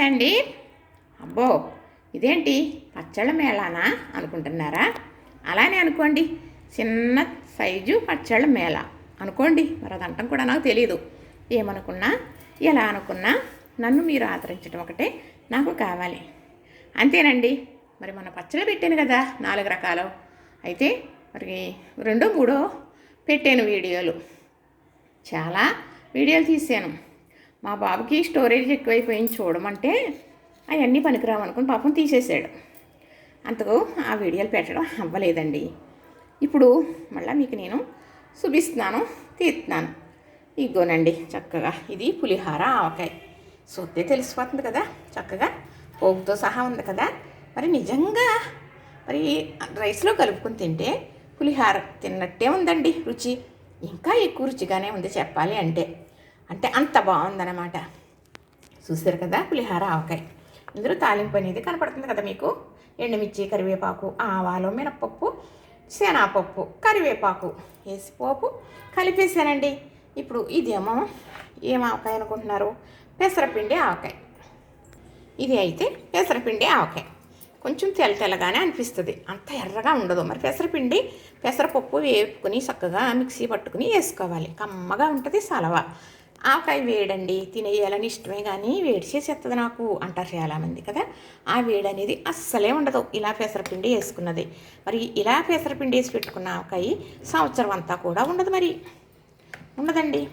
అండి? అబ్బో ఇదేంటి? పచ్చళ్ళ మేళానా అనుకుంటున్నారా? అలానే అనుకోండి. చిన్న సైజు పచ్చళ్ళ మేళ. అనుకోండి. మరి అది అంటాం కూడా నాకు తెలియదు ఏమనుకున్నా? ఎలా అనుకున్నా? నన్ను మీరు ఆదరించడం ఒకటే నాకు కావాలి. అంతేనండి. మరి మన పచ్చళ్ళు పెట్టాను కదా నాలుగు రకాలు. అయితే మరి రెండో మూడో పెట్టాను వీడియోలు. చాలా వీడియోలు తీసాను మా బాబుకి స్టోరేజ్ ఎక్కువైపోయింది చూడమంటే అవన్నీ పనికిరావు అనుకుని పాపం తీసేసాడు అంతకు ఆ వీడియోలు పెట్టడం అవ్వలేదండి. ఇప్పుడు మళ్ళీ మీకు నేను చూపిస్తున్నాను తీస్తున్నాను. ఇగోనండి చక్కగా ఇది పులిహార ఆవకాయ. చూస్తే తెలిసిపోతుంది కదా చక్కగా పోపుతో సహా ఉంది కదా. మరి నిజంగా మరి రైస్లో కలుపుకొని తింటే పులిహార తిన్నట్టే ఉందండి రుచి. ఇంకా ఎక్కువ రుచిగానే ఉంది చెప్పాలి అంటే. అంటే అంత బాగుందన్నమాట. చూసారు కదా? పులిహార ఆవకాయ. ఇందులో తాలింపు అనేది కనపడుతుంది కదా మీకు? ఎండుమిర్చి కరివేపాకు ఆవాలు మినపప్పు శనగపప్పు కరివేపాకు వేసి పోపు కలిపేసానండి ఇప్పుడు ఇదేమో ఏం ఆవకాయ అనుకుంటున్నారు? పెసరపిండి ఆవకాయ. ఇది అయితే పెసరపిండి ఆవకాయ. కొంచెం తెల్ల తెల్లగానే అనిపిస్తుంది. అంత ఎర్రగా ఉండదు. మరి పెసరపిండి పెసరపప్పు వేపుకుని చక్కగా మిక్సీ పట్టుకుని వేసుకోవాలి. కమ్మగా ఉంటుంది సలవా. ఆవకాయ వేడండి తినేయాలని ఇష్టమే కానీ వేడి చేసేస్తుంది నాకు అంటారు చాలామంది కదా. ఆ వేడి అనేది అస్సలే ఉండదు. ఇలా పెసరపిండి వేసుకున్నది. మరి ఇలా పెసరపిండి వేసి పెట్టుకున్న ఆవకాయ సంవత్సరం అంతా కూడా ఉండదు మరి. ఉండదండి.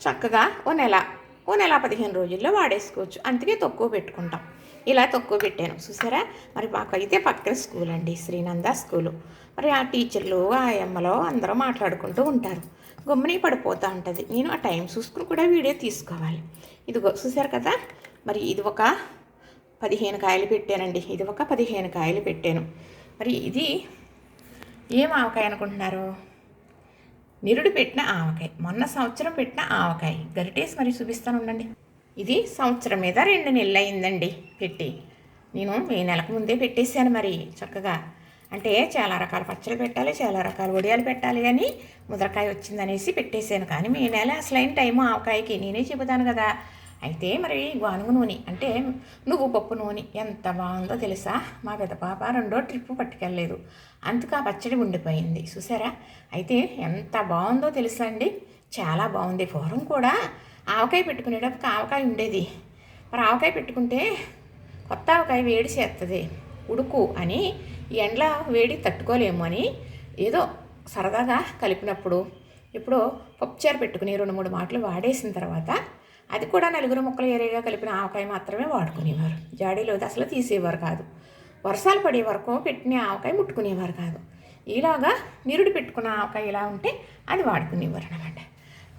చక్కగా ఓ నెల ఓ నెల పదిహేను రోజుల్లో వాడేసుకోవచ్చు. అందుకే తక్కువ పెట్టుకుంటాం. ఇలా తక్కువ పెట్టాను. చూసారా? మరి మాకైతే పక్కన స్కూల్ అండి శ్రీనంద స్కూలు. మరి ఆ టీచర్లు ఆ అమ్మలో అందరూ మాట్లాడుకుంటూ ఉంటారు. గమ్ముని పడిపోతూ ఉంటుంది. నేను ఆ టైం చూసుకుని కూడా వీడియో తీసుకోవాలి. ఇదిగో చూసారు కదా? మరి ఇది ఒక పదిహేను కాయలు పెట్టానండి. ఇది ఒక పదిహేను కాయలు పెట్టాను. మరి ఇది ఏం ఆవకాయ అనుకుంటున్నారు? నిరుడు పెట్టిన ఆవకాయ మొన్న సంవత్సరం పెట్టిన ఆవకాయ. గరిటేసి మరి చూపిస్తాను ఉండండి. ఇది సంవత్సరం మీద రెండు నెలలు అయిందండి పెట్టి. నేను మే నెలకు ముందే పెట్టేశాను మరి చక్కగా. అంటే చాలా రకాల పచ్చళ్ళు పెట్టాలి చాలా రకాల వడియాలు పెట్టాలి అని ముద్రకాయ వచ్చిందనేసి పెట్టేశాను. కానీ మే నెల అసలైన టైము ఆవకాయకి. నేనే చెబుతాను కదా. అయితే మరి గానుగు నూనె అంటే నువ్వు పప్పు నూనె ఎంత బాగుందో తెలుసా? మా పెద్ద పాప రెండో ట్రిప్ పట్టుకెళ్ళలేదు. అందుకు ఆ పచ్చడి ఉండిపోయింది. చూసారా? అయితే ఎంత బాగుందో తెలుసా అండి? చాలా బాగుంది. పూర్వం కూడా ఆవకాయ పెట్టుకునేటప్పుడు ఆవకాయ ఉండేది. మరి ఆవకాయ పెట్టుకుంటే కొత్త ఆవకాయ వేడి చేస్తుంది ఉడుకు అని ఎండ్ల వేడి తట్టుకోలేము అని ఏదో సరదాగా కలిపినప్పుడు ఇప్పుడు పప్పుచారు పెట్టుకుని రెండు మూడు మాటలు వాడేసిన తర్వాత అది కూడా నలుగురు ముక్కలు ఏరేగా కలిపిన ఆవకాయ మాత్రమే వాడుకునేవారు. జాడీలో అసలు తీసేవారు కాదు. వర్షాలు పడే వరకు పెట్టిన ఆవకాయ ముట్టుకునేవారు కాదు. ఇలాగా నిరుడు పెట్టుకున్న ఆవకాయ ఇలా ఉంటే అది వాడుకునేవారు అనమాట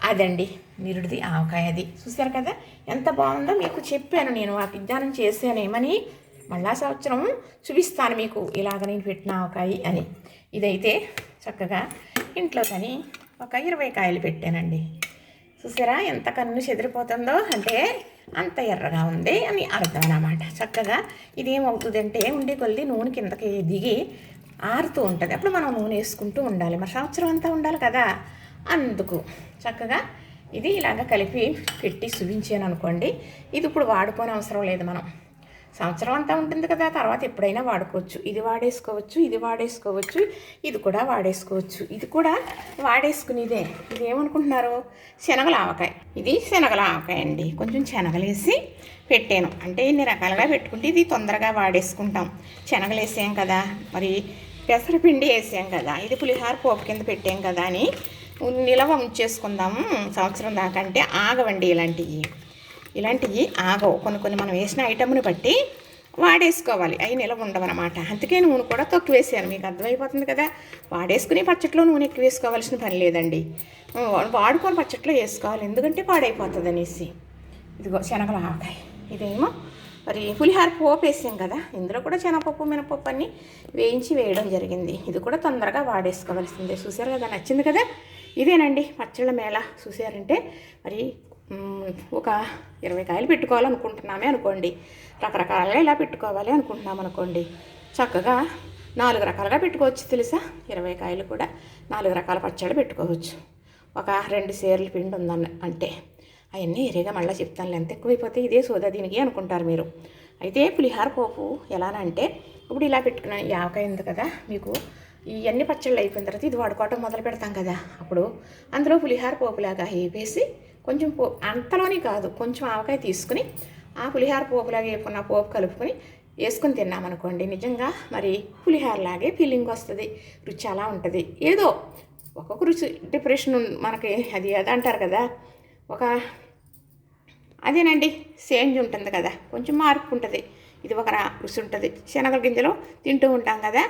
అదండి నిరుడిది ఆవకాయ అది. చూశారు కదా? ఎంత బాగుందో మీకు చెప్పాను నేను. ఆ విజ్ఞానం చేశానేమని మళ్ళా సంవత్సరం చూపిస్తాను మీకు. ఇలాగ నేను పెట్టిన ఆవకాయ అని. ఇదైతే చక్కగా ఇంట్లో కానీ ఒక ఇరవై కాయలు పెట్టానండి. చూసారా ఎంత కన్ను చెదిరిపోతుందో అంటే అంత ఎర్రగా ఉంది అని అర్థం అనమాట చక్కగా ఇదేమవుతుందంటే ఉండే కొద్ది నూనె కిందకి దిగి ఆరుతూ ఉంటుంది. అప్పుడు మనం నూనె వేసుకుంటూ ఉండాలి. మరి సంవత్సరం అంతా ఉండాలి కదా? అందుకు చక్కగా ఇది ఇలాగ కలిపి పెట్టి చూపించాను అనుకోండి. ఇది ఇప్పుడు వాడుకోని అవసరం లేదు మనం. సంవత్సరం అంతా ఉంటుంది కదా తర్వాత ఎప్పుడైనా వాడుకోవచ్చు. ఇది వాడేసుకోవచ్చు ఇది వాడేసుకోవచ్చు ఇది కూడా వాడేసుకోవచ్చు. ఇది కూడా వాడేసుకునేదే. ఇది ఏమనుకుంటున్నారు? శనగల ఆవకాయ. ఇది శనగల ఆవకాయ అండి. కొంచెం శనగలేసి పెట్టాను. అంటే ఇన్ని రకాలుగా పెట్టుకుంటే ఇది తొందరగా వాడేసుకుంటాం. శనగలేసాం కదా మరి పెసరపిండి వేసాం కదా ఇది పులిహార పోపు కింద పెట్టాం కదా అని నిలవ ఉంచేసుకుందాము సంవత్సరం దాకా అంటే ఆగవండి ఇలాంటివి. ఇలాంటివి ఆగవు. కొన్ని కొన్ని మనం వేసిన ఐటమ్ని బట్టి వాడేసుకోవాలి. అవి నిలవ ఉండవన్నమాట అందుకే నూనె కూడా తక్కువ వేసాను. మీకు అర్థమైపోతుంది కదా? వాడేసుకుని పచ్చట్లో నూనె ఎక్కువ వేసుకోవాల్సిన పని లేదండి. వాడుకొని పచ్చట్లో వేసుకోవాలి. ఎందుకంటే పాడైపోతుంది అనేసి. ఇదిగో శనగలు ఆవకాయ ఇదేమో మరి పులిహార పోపు వేసాం కదా? ఇందులో కూడా శనగపప్పు మినపప్పు అన్ని వేయించి వేయడం జరిగింది. ఇది కూడా తొందరగా వాడేసుకోవాల్సిందే. చూసారు కదా? నచ్చింది కదా? ఇదేనండి పచ్చళ్ళ మేళ. చూసారంటే మరి ఒక ఇరవై కాయలు పెట్టుకోవాలనుకుంటున్నామే అనుకోండి. రకరకాలుగా ఇలా పెట్టుకోవాలి అనుకుంటున్నాం అనుకోండి. చక్కగా నాలుగు రకాలుగా పెట్టుకోవచ్చు తెలుసా? ఇరవై కాయలు కూడా నాలుగు రకాల పచ్చడి పెట్టుకోవచ్చు. ఒక రెండు సేర్ల పిండి ఉందన్న అంటే అవన్నీ ఎరేగా మళ్ళీ చెప్తాను. ఎంత ఎక్కువైపోతే ఇదే సోదా దీనికి అనుకుంటారు మీరు. అయితే పులిహార పోపు ఎలానంటే ఇప్పుడు ఇలా పెట్టుకున్నాను ఈ ఉంది కదా మీకు ఇవన్నీ పచ్చళ్ళు అయిపోయిన తర్వాత ఇది వాడుకోవటం మొదలు పెడతాం కదా. అప్పుడు అందులో పులిహార పోపులాగా వేపేసి కొంచెం పో అంతలోని కాదు కొంచెం ఆవకాయ తీసుకుని ఆ పులిహార పోపులాగా వేపుకున్న పోపు కలుపుకొని వేసుకుని తిన్నామనుకోండి నిజంగా మరి పులిహారలాగే ఫీలింగ్ వస్తుంది రుచి అలా ఉంటుంది. ఏదో ఒక్కొక్క రుచి డిప్రెషన్ మనకి అది అది అంటారు కదా ఒక అదేనండి సేంజ్ ఉంటుంది కదా కొంచెం మార్పు ఉంటుంది. ఇది ఒక రా- రుచి ఉంటుంది. శనగల గింజలు తింటూ ఉంటాం కదా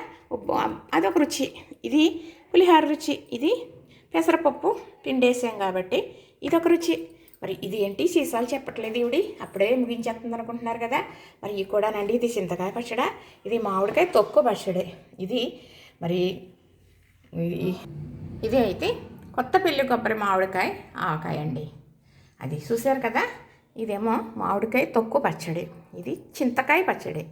అదొక రుచి. ఇది పులిహార రుచి. ఇది పెసరపప్పు పిండేసాం కాబట్టి ఇదొక రుచి. మరి ఇది ఏంటి? సీసాలు చెప్పట్లేదు ఇవిడి అప్పుడే ముగించేస్తుంది అనుకుంటున్నారు కదా. మరి ఇది కూడానండి. ఇది చింతకాయ పచ్చడా. ఇది మామిడికాయ తొక్కు పచ్చడే. ఇది మరి ఇది అయితే కొత్త పెళ్ళి కొబ్బరి మామిడికాయ ఆవకాయ అండి అది చూశారు కదా? ఇదేమో మామిడికాయ తొక్కు పచ్చడి. ఇది చింతకాయ పచ్చడి.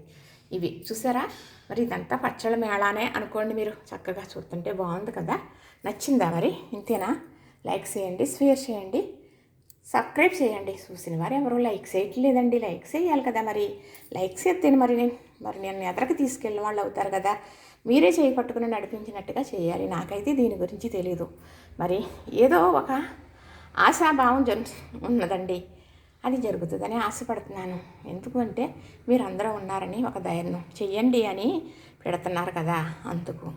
ఇవి చూసారా మరి ఇదంతా పచ్చళ్ళ మేళానే అనుకోండి మీరు. చక్కగా చూస్తుంటే బాగుంది కదా? నచ్చిందా మరి? ఇంతేనా? లైక్ చేయండి షేర్ చేయండి. సబ్స్క్రైబ్ చేయండి. చూసిన వారు ఎవరు లైక్ చేయట్లేదండి. లైక్ చేయాలి కదా మరి. లైక్ చేస్తే మరి నేను మరి నేను ఎదరికి తీసుకెళ్ళిన వాళ్ళు అవుతారు కదా. మీరే చేయి పట్టుకుని నడిపించినట్టుగా చేయాలి. నాకైతే దీని గురించి తెలియదు మరి ఏదో ఒక ఆశాభావం జరు ఉన్నదండి. అది జరుగుతుందని ఆశపడుతున్నాను. ఎందుకంటే మీరు అందరూ ఉన్నారని ఒక ధైర్యం చెయ్యండి అని పెడుతున్నారు కదా. అందుకు